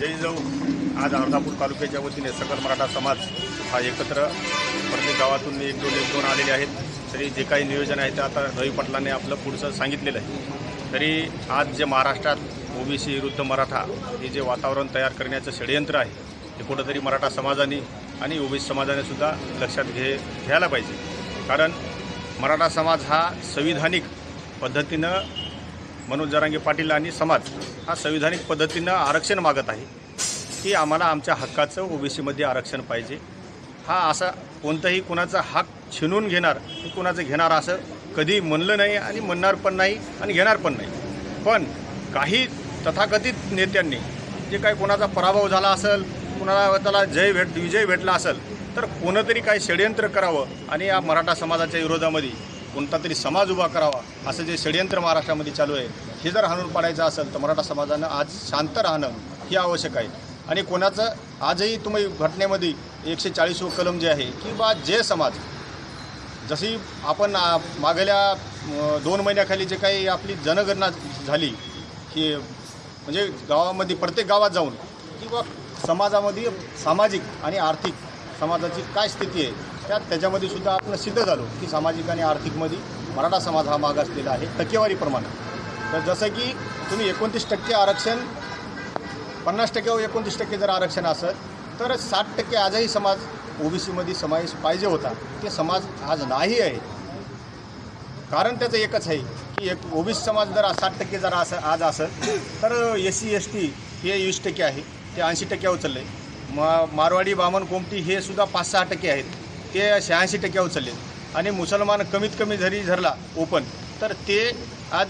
जय जाऊ. आज अर्धापूर तालुक्याच्या वतीने सकल मराठा समाज हा एकत्र प्रत्येक गावातून एक दोन एक दोन आलेले आहेत. तरी जे काही नियोजन आहे ते आता रवी पाटलांनी आपलं पुढचं सांगितलेलं आहे. तरी आज जे महाराष्ट्रात ओबीसी विरुद्ध मराठा हे जे वातावरण तयार करण्याचं षडयंत्र आहे ते कुठंतरी मराठा समाजाने आणि ओबीसी समाजाने सुद्धा लक्षात घे घ्यायला पाहिजे. कारण मराठा समाज हा संविधानिक पद्धतीनं मनोज जरांगे पाटील आणि समाज हा संविधानिक पद्धतीनं आरक्षण मागत आहे की आम्हाला आमच्या हक्काचं ओबीसीमध्ये आरक्षण पाहिजे. हा असा कोणताही कुणाचा हक छिनून घेणार की कुणाचं घेणार असं कधी म्हणलं नाही आणि म्हणणार पण नाही आणि घेणार पण नाही. पण काही तथाकथित नेत्यांनी जे काही कोणाचा पराभव झाला असेल कुणाला त्याला जय भेट विजय भेटला असेल तर कोणतरी काही षडयंत्र करावं आणि या मराठा समाजाच्या विरोधामध्ये कोणता तरी समाज उभा करावा असं जे षडयंत्र महाराष्ट्रामध्ये चालू आहे हे जर हाणून पाडायचं असेल तर मराठा समाजानं आज शांत राहणं हे आवश्यक आहे. आणि कोणाचं आजही तुम्ही घटनेमध्ये एकशे चाळीस कलम जे आहे की बा जे समाज जशी आपण मागल्या दोन महिन्याखाली जे काही आपली जनगणना झाली की म्हणजे गावामध्ये प्रत्येक गावात जाऊन किंवा समाजामध्ये सामाजिक आणि आर्थिक समाजाची काय स्थिती आहे त्यात त्याच्यामध्ये सुद्धा आपण सिद्ध झालो की सामाजिक आणि आर्थिकमध्ये मराठा समाज हा मागासलेला आहे टक्केवारीप्रमाणे तर जसं की तुम्ही एकोणतीस टक्के आरक्षण पन्नास टक्के व एकोणतीस टक्के जर आरक्षण असत तर साठ टक्के आजही समाज ओबीसीमध्ये समावेश पाहिजे होता. ते समाज आज नाही आहे. कारण त्याचं एकच आहे की एक ओबीसी समाज जर साठ टक्के जर असं आज असं तर एस सी एस टी हे वीस टक्के आहे. ते ऐंशी टक्क्यावर आहे मा मारवाडी बामण कोमटी हे सुद्धा पाच सहा टक्के आहेत. ते शहाऐंशी टक्क्यावर चालले आणि मुसलमान कमीत कमी जरी धरला ओपन तर ते आज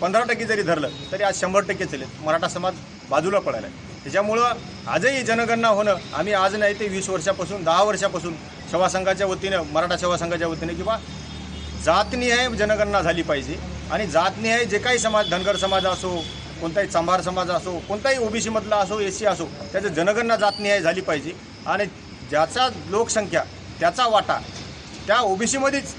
पंधरा टक्के जरी धरलं तरी आज शंभर टक्के चालेल मराठा समाज बाजूला पडायला आहे त्याच्यामुळं आजही जनगणना होणं आम्ही आज नाही ते वीस वर्षापासून दहा वर्षापासून सेवा संघाच्या वतीनं मराठा सेवा संघाच्या वतीनं किंवा जातनिहाय जनगणना झाली पाहिजे. आणि जातनिहाय जे काही समाज धनगर समाज असो कोणताही चांभार समाज असो कोणताही ओबीसीमधला असो एस सी असो त्याचं जनगणना जातनिहाय झाली पाहिजे. आणि ज्याचा लोकसंख्या त्याचा वाटा त्या ओबीसीमध्येच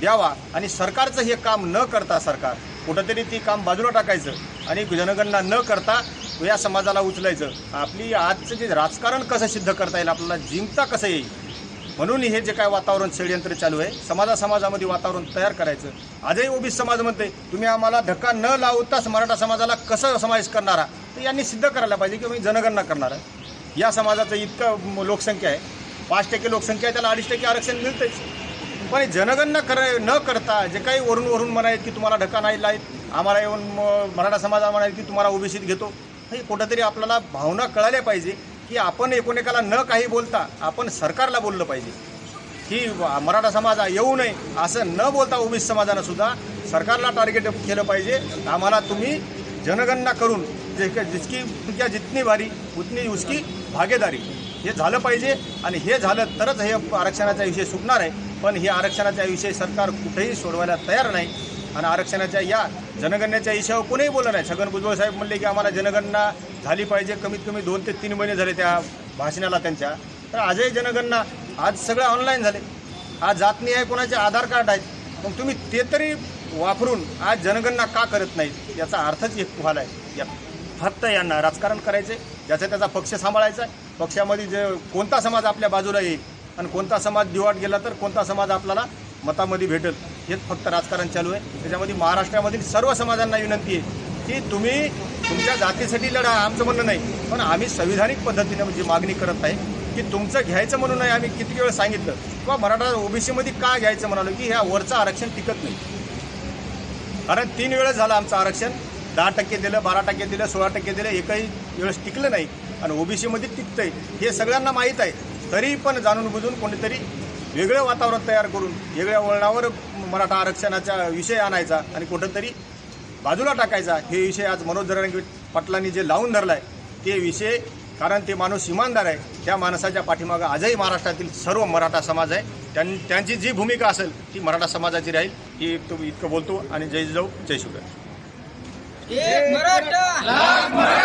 द्यावा आणि सरकारचं हे काम न करता सरकार कुठंतरी ती काम बाजूला टाकायचं आणि जनगणना न करता या समाजाला उचलायचं. आपली आजचं जे राजकारण कसं सिद्ध करता येईल आपल्याला जिंकता कसं येईल? म्हणून हे जे काय वातावरण षडयंत्र चालू आहे समाजा समाजामध्ये वातावरण तयार करायचं. आजही ओबीसी समाज म्हणते तुम्ही आम्हाला धक्का न लावताच मराठा समाजाला कसं समावेश करणारा? तर यांनी सिद्ध करायला पाहिजे की मी जनगणना करणार आहे. या समाजाचं इतकं लोकसंख्या आहे. पाच टक्के लोकसंख्या आहे त्याला अडीच टक्के आरक्षण मिळतेच पण जनगणना कर न करता जे काही वरून वरून म्हणायत की तुम्हाला ढका नाही लाईत आम्हाला येऊन म- मराठा समाजा म्हणायत की तुम्हाला ओबीसीत घेतो. हे कुठंतरी आपल्याला भावना कळाल्या पाहिजे की आपण एकोणेकाला न काही बोलता आपण सरकारला बोललं पाहिजे. की मराठा समाज येऊ नये असं न बोलता ओबीसी समाजानं सुद्धा सरकारला टार्गेट केलं पाहिजे. आम्हाला तुम्ही जनगणना करून जे संख्या जितकी जितनी भारी उतनी उसकी भागीदारी. हे झालं पाहिजे आणि हे झालं तरच हे आरक्षणाचा विषय सुटणार आहे. पण हे आरक्षणाचा विषय सरकार कुठेही सोडवायला तयार नाही. आणि आरक्षणाच्या या जनगणनेच्या विषयावर कोणीही बोललं नाही. छगन भुजबळ साहेब म्हणले की आम्हाला जनगणना झाली पाहिजे. कमीत कमी दोन ते तीन महिने झाले त्या भाषणाला त्यांच्या. तर आजही जनगणना आज सगळं ऑनलाईन झाले. आज जातनी आहे कोणाचे आधार कार्ड आहेत? मग तुम्ही ते तरी वापरून आज जनगणना का करत नाहीत? याचा अर्थच एक व्हायला आहे या फक्त यांना राजकारण करायचे ज्याचा त्याचा पक्ष सांभाळायचा आहे. पक्षामध्ये जे कोणता समाज आपल्या बाजूला येईल आणि कोणता समाज दिवाट गेला तर कोणता समाज आपल्याला मतामध्ये भेटेल हेच फक्त राजकारण चालू आहे त्याच्यामध्ये महाराष्ट्रामधील सर्व समाजांना विनंती आहे की तुम्ही तुमच्या जातीसाठी लढा आमचं म्हणणं नाही पण आम्ही संविधानिक पद्धतीने म्हणजे मागणी करत आहे की तुमचं घ्यायचं म्हणून नाही आम्ही किती वेळ सांगितलं किंवा मराठा ओबीसीमध्ये का घ्यायचं म्हणालो की ह्या वरचं आरक्षण टिकत नाही कारण तीन वेळेस झालं आमचं आरक्षण दहा टक्के दिलं बारा टक्के दिलं सोळा टक्के दिलं एकही वेळेस टिकलं नाही. आणि ओबीसीमध्ये टिकतंय. हे सगळ्यांना माहीत आहे. तरी पण जाणून बुजून कोणीतरी वेगळं वातावरण तयार करून वेगळ्या वळणावर मराठा आरक्षणाचा विषय आणायचा आणि कुठंतरी बाजूला टाकायचा. हे विषय आज मनोज जरांगे पाटलांनी जे लावून धरला आहे ते विषय कारण ते माणूस इमानदार आहे. त्या माणसाच्या पाठीमागं आजही महाराष्ट्रातील सर्व मराठा समाज आहे. त्यां त्यांची जी भूमिका असेल ती मराठा समाजाची राहील. ही तो इतकं बोलतो. आणि जय जाऊ जय शिवराय. एक मराठा.